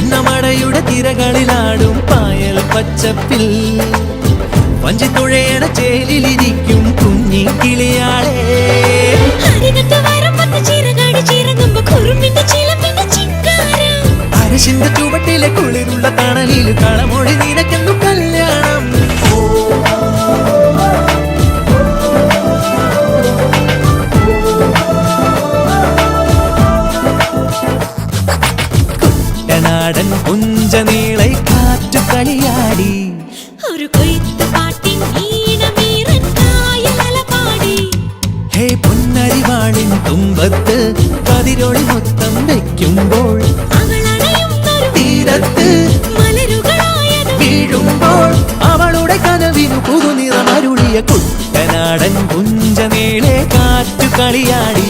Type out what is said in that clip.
പുന്നമടയുടെ തിരകളിലാടും പായൽ പച്ചപ്പിൽ. വഞ്ചിത്തുഴയുടെ ചേലിലിരിക്കും കുഞ്ഞിക്കിളിയാളെ അരശിന്റെ ചുവട്ടിലെ കുളിരുള്ള തണൽ നാടൻ കുഞ്ചനീളെ കാറ്റു കളിയാടി ഒരു കൊയ്ത്ത് പാട്ടിൻ ഹേ പൊന്നരിവാളിൻ തുമ്പത്ത് കതിരൊളി മൊത്തം വെക്കുമ്പോൾ തീരത്ത് വീഴുമ്പോൾ അവളുടെ കനവിനു പുതുനിറം അരുളിയ കുട്ടനാടൻ കുഞ്ചനീളെ കാറ്റു കളിയാടി